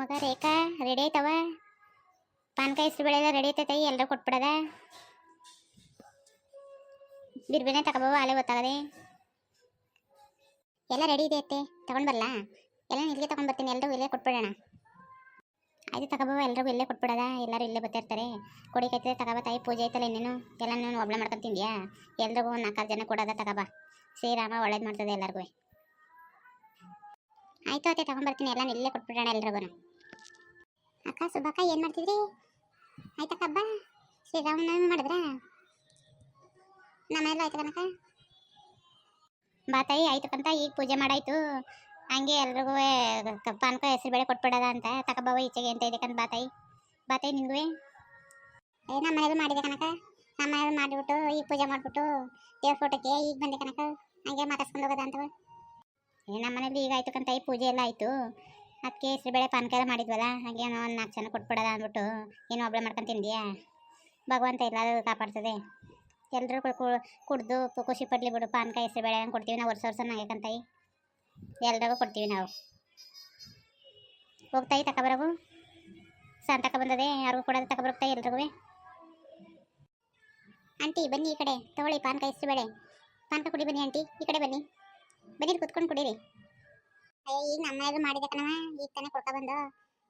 ಮಗ ರೇಖಾ ರೆಡಿ ಆಯ್ತವ? ಪಾನ್ಕ ಹೆಸರು ಬೆಳೆದ ರೆಡಿ ಆಯ್ತೈತೆ ಎಲ್ಲರೂ ಕೊಟ್ಬಿಡದ? ಬಿರ್ಬಿನ ತಗೋಬವ, ಅಲ್ಲೇ ಗೊತ್ತಾಗದೆ. ಎಲ್ಲ ರೆಡಿ ಇದೆ ಅತ್ತೆ ತಗೊಂಡ್ ಬರಲಾ? ಎಲ್ಲ ಇಲ್ಲಿಗೆ ತಗೊಂಡ್ ಬರ್ತೀನಿ ಎಲ್ಲರೂ ಇಲ್ಲೇ ಕೊಟ್ಬಿಡೋಣ. ಆಯ್ತು ತಗೋಬವ, ಎಲ್ರಿಗೂ ಇಲ್ಲೇ ಕೊಟ್ಬಿಡದ, ಎಲ್ಲರೂ ಇಲ್ಲೇ ಬರ್ತಿರ್ತಾರೆ ಕೊಡಿಕೈತೆ ತಗೋಬ ತಾಯಿ, ಪೂಜೆ ಐತಲ್ಲ ಇನ್ನೇನು? ಎಲ್ಲ ನಾನು ಒಬ್ಳೆ ಮಾಡ್ಕೊಂಡು ಎಲ್ರಿಗೂ ಒಂದು ನಾಲ್ಕಾರು ಜನ ಕೊಡೋದ ತಗೋಬ. ಶ್ರೀರಾಮ ಒಳ್ಳೇದು ಮಾಡ್ತದೆ ಎಲ್ಲರಿಗೂ. ಆಯ್ತು ಅತ್ತೆ ತಗೊಂಡ್ಬರ್ತೀನಿ ಎಲ್ಲ ಇಲ್ಲೇ ಕೊಟ್ಬಿಡೋಣ ಎಲ್ರಿಗೂ ಅಕ್ಕ, ಸುಬ್ಬಕ್ಕ, ಏನು ಮಾಡ್ತಿದ್ರಿ? ಆಯ್ತಕ್ಕ, ಹಬ್ಬ? ಶ್ರೀರಾಮನವಮಿ ಮಾಡಿದ್ರ? ನಮ್ಮೆಲ್ಲ ಆಯ್ತು ಕನಕ ಬಾತಾಯಿ ಆಯ್ತು ಕಂತ ಈಗ ಪೂಜೆ ಮಾಡಾಯ್ತು. ಹಂಗೆ ಎಲ್ರಿಗೂ ಪಾನಕ ಹೆಸರು ಬೇಳೆ ಕೊಟ್ಬಿಡೋದ ಅಂತ. ತಕಬ್ಬ ಈಚೆಗೆ ಅಂತ ಇದೆ ಕಂತ ಬಾತಾಯಿ ಬಾ ತಾಯಿ ನಿನ್ಗೂ ಏ, ನಮ್ಮ ಮನೇಲಿ ಮಾಡಿದೆ ಕನಕ ನಮ್ಮ ಮನೇಲಿ ಮಾಡಿಬಿಟ್ಟು ಈಗ ಪೂಜೆ ಮಾಡಿಬಿಟ್ಟು ದೇವ್ರ ಫೋಟೋಕ್ಕೆ ಈಗ ಬಂದೆ ಕನಕ ಹಂಗೆ ಮಾತಾಡ್ಸ್ಕೊಂಡು ಹೋಗೋದ ಅಂತವ ಏ ನಮ್ಮ ಮನೇಲಿ ಈಗ ಆಯ್ತು ಕಂತ ಈ ಪೂಜೆ ಎಲ್ಲ ಆಯ್ತು. ಅದಕ್ಕೆ ಹೆಸರು ಬೇಳೆ ಪಾನಕ ಮಾಡಿದ್ವಲ್ಲ, ಹಾಗೆ ಒಂದು ನಾಲ್ಕು ಜನ ಕೊಟ್ಬಿಡೋದ ಅಂದ್ಬಿಟ್ಟು ಏನು ಒಬ್ಬಳೆ ಮಾಡ್ಕೊಂಡು ತಿಂದಿಯಾ? ಭಗವಂತ ಎಲ್ಲರೂ ಕಾಪಾಡ್ತದೆ. ಎಲ್ಲರೂ ಕುಡ್ದು ಖುಷಿ ಪಡ್ಲಿ ಬಿಡು ಪಾನಕ ಹೆಸರು ಬೇಳೆ ಹಂಗೆ ಕೊಡ್ತೀವಿ, ನಾವು ವರ್ಷ ವರ್ಷ ನಂಗೆ ಕಂತಾಯಿ ಎಲ್ರಿಗೂ ಕೊಡ್ತೀವಿ ನಾವು. ಹೋಗ್ತಾಯಿ ತಗೊಬರಗು ಸಾನ್ ತಕ ಬಂದದೆ, ಯಾರಿಗೂ ಕೊಡೋದು ತಗೊಬರೋಗ್ತಾಯಿ ಎಲ್ರಿಗೂ ಆಂಟಿ, ಬನ್ನಿ ಈ ಕಡೆ, ತಗೊಳ್ಳಿ ಪಾನಕ ಹೆಸರು ಬೇಳೆ. ಪಾನಕ ಕುಡಿ ಬನ್ನಿ ಆಂಟಿ, ಈ ಕಡೆ ಬನ್ನಿ. ಬನ್ನಿ ಕುತ್ಕೊಂಡು ಕುಡೀರಿ. ಅಯ್ಯ, ಈಗ ನಮ್ಮ ಮನೇಲಿ ಮಾಡಿದೆ ಕಣವ ಈಗ ತಾನೇ ಕೊಡ್ಕೊ ಬಂದು.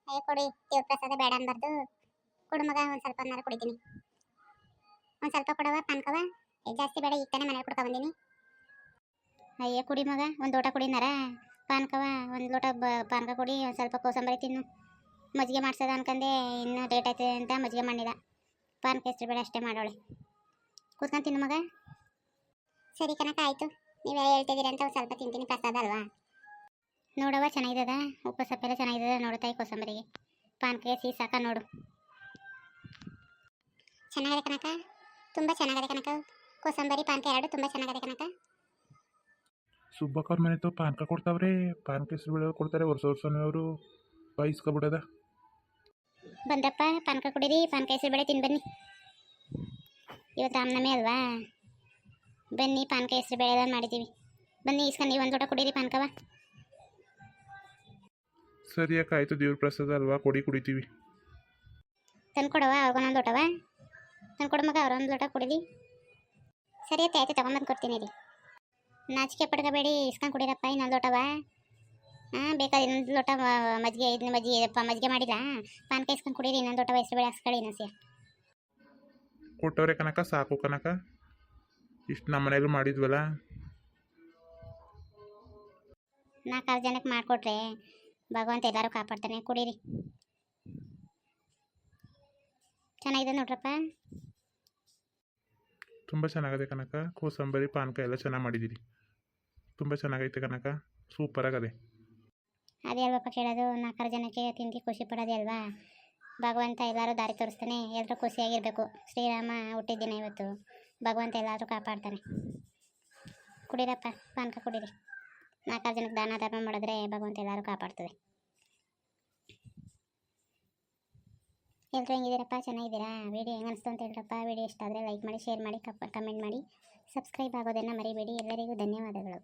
ಅಯ್ಯ, ಕೊಡಿ, ದೇವ್ರ ಪ್ರಸಾದ ಬೇಡ ಅನ್ಬಾರ್ದು ಕೊಡು ಮಗ, ಒಂದು ಸ್ವಲ್ಪ ಅನ್ನಾರು ಕುಡಿತೀನಿ. ಒಂದು ಸ್ವಲ್ಪ ಕೊಡವ ಪಾನ್ಕವ ಜಾಸ್ತಿ ಬೇಡ, ಈಗ ತಾನೇ ಮನೇಲಿ ಕೊಡ್ಕೊ ಬಂದೀನಿ. ಅಯ್ಯ, ಕುಡಿ ಮಗ, ಒಂದು ಲೋಟ ಕುಡಿನಾರ. ಪಾನ್ಕವ ಒಂದು ಲೋಟ ಪಾನ್ಕ ಕುಡಿ, ಒಂದು ಸ್ವಲ್ಪ ಕೋಸಂಬರಿ ತಿನ್ನು. ಮಜ್ಜಿಗೆ ಮಾಡ್ಸೋದ ಅನ್ಕಂದೆ, ಇನ್ನೂ ಡೇಟ್ ಆಯ್ತದೆ ಅಂತ ಮಜ್ಜಿಗೆ ಮಾಡಿದ. ಪಾನ್ಕ ಎಷ್ಟು ಬೇಡ ಅಷ್ಟೇ ಮಾಡೋಳೆ. ಕೂತ್ಕೊಂಡು ತಿನ್ನು ಮಗ. ಸರಿ ಕನಕ ಆಯಿತು. ನೀವೇ ಹೇಳ್ತಿದ್ದೀರಿ ಅಂತ ಒಂದು ಸ್ವಲ್ಪ ತಿಂತೀನಿ ಪ್ರಸಾದ ಅಲ್ವಾ? ನೋಡವ ಚೆನ್ನಾಗಿದ ಉಪ್ಪು ಸಪ್ಪೆಲ್ಲ ಚೆನ್ನಾಗಿದದ ನೋಡ್ತಾಯಿ ಕೋಸಂಬರಿಗೆ. ಪಾನ್ಕೆ ಸಿಹಿ ಸಾಕ ನೋಡು. ಚೆನ್ನಾಗಿದೆ ಕನಕ ತುಂಬ ಚೆನ್ನಾಗಿದೆ ಕನಕ ಕೋಸಂಬರಿ ಪಾನ್ಕ ಎರಡು ತುಂಬ ಚೆನ್ನಾಗಿದೆ ಕನಕ ಸುಬ್ಬಕ್ಕವ್ರ ಮನೆ ತೋ ಪಾನಕ ಕೊಡ್ತಾವ್ರೆ. ಪಾನ್ಕ ಹೆಸರು ಬೆಳೆ ಕೊಡ್ತಾರೆ ವರ್ಷ ವರ್ಷ ಅವರು ಬಾಯಿಸ್ಕೊಬಿಡದ ಬಂದಪ್ಪ ಪಾನ್ಕ ಕುಡೀರಿ ಪಾನ್ಕ ಹೆಸರು ಬೆಳೆ ತಿಂದು ಬನ್ನಿ. ಇವತ್ತು ರಾಮನವಮಿ ಅಲ್ವಾ? ಬನ್ನಿ ಪಾನಕ ಹೆಸರು ಬೇಳೆ ಮಾಡಿದ್ದೀವಿ ಬನ್ನಿ ಇಸ್ಕೊಂಡು ನೀವು ಒಂದು ಲೋಟ ಕುಡೀರಿ ಪಾನಕವ. ಸರಿ ಅಕ್ಕ ಆಯಿತು ದೇವ್ರ ಪ್ರಸಾದ ಅಲ್ವಾ? ಕೊಡಿ ಕುಡಿತೀವಿ. ತಂದ್ಕೊಡವ ಅವ್ರಿಗೊಂದೊಂದು ಲೋಟವ. ತಂದು ಕೊಡು ಮಗ ಅವ್ರೊಂದು ಲೋಟ ಕುಡಿದಿ ಸರಿ ಆಯ್ತು ಆಯ್ತು ತೊಗೊಂಬಂದು ಕೊಡ್ತೀನಿ ರೀ ನಾಚಿಕೆ ಪಡ್ಕೋಬೇಡಿ ಇಸ್ಕೊಂಡು ಕುಡೀರಪ್ಪ ಇನ್ನೊಂದು ಲೋಟವ. ಹಾಂ ಬೇಕಾದ್ರೆ ಇನ್ನೊಂದು ಲೋಟ ಮಜ್ಜಿಗೆ ಇದನ್ನ ಮಜ್ಜಿಗೆ ಮಜ್ಜಿಗೆ ಮಾಡಿಲ್ಲ ಪಾನಕ ಇಸ್ಕೊಂಡು ಕುಡೀರಿ ಇನ್ನೊಂದು ಲೋಟವ ಹೆಸರು ಬೇಳೆ ಹಾಕ್ಸ್ಕೊಳ್ಳಿ ಇನ್ನೊಂದು ಕೊಟ್ಟವ್ರೆ ಕನಕ ಸಾಕು ಕನಕ ಇಷ್ಟು ನಮ್ಮ ಮಾಡಿದ್ವಲ್ಲ? ನಾಲ್ಕಾರು ಜನಕ್ಕೆ ಮಾಡಿಕೊಟ್ರೆ ಭಗವಂತ ಎಲ್ಲರೂ ಕಾಪಾಡ್ತಾನೆ ಕುಡೀರಿ. ಚೆನ್ನಾಗಿದೆ ನೋಡ್ರಪ್ಪ? ತುಂಬ ಚೆನ್ನಾಗಿದೆ ಕನಕ. ಕೋಸಂಬರಿ ಪಾನಕ ಎಲ್ಲ ಚೆನ್ನಾಗಿ ಮಾಡಿದ್ದೀರಿ ತುಂಬ ಚೆನ್ನಾಗೈತೆ ಕನಕ. ಆಗಿದೆ. ಅದೇ ಅಲ್ವಪ್ಪ ಕೇಳೋದು ನಾಲ್ಕಾರು ಜನಕ್ಕೆ ತಿಂದು ಖುಷಿ ಪಡೋದೇ ಅಲ್ವಾ? ಭಗವಂತ ಎಲ್ಲರೂ ದಾರಿ ತೋರಿಸ್ತಾನೆ ಎಲ್ಲರೂ ಖುಷಿಯಾಗಿರಬೇಕು. ಶ್ರೀರಾಮ ಹುಟ್ಟಿದ್ದಿನ ಇವತ್ತು. ಭಗವಂತ ಎಲ್ಲರೂ ಕಾಪಾಡ್ತಾನೆ ಕುಡಿರಪ್ಪ, ಪಾನಕ ಕುಡೀರಿ. ನಾಲ್ಕಾರು ಜನಕ್ಕೆ ದಾನ, ಧರ್ಮ ಮಾಡಿದ್ರೆ ಭಗವಂತ ಎಲ್ಲರೂ ಕಾಪಾಡ್ತದೆ. ಎಲ್ಲರೂ ಹೆಂಗಿದ್ದೀರಪ್ಪ? ಚೆನ್ನಾಗಿದ್ದೀರಾ? ವಿಡಿಯೋ ಹೆಂಗೆ ಅನಿಸ್ತು ಅಂತ ಹೇಳ್ರಪ್ಪ. ವಿಡಿಯೋ ಇಷ್ಟ ಆದರೆ ಲೈಕ್ ಮಾಡಿ, ಶೇರ್ ಮಾಡಿ ಕಮೆಂಟ್ ಮಾಡಿ. ಸಬ್ಸ್ಕ್ರೈಬ್ ಆಗೋದನ್ನು ಮರಿಬೇಡಿ. ಎಲ್ಲರಿಗೂ ಧನ್ಯವಾದಗಳು.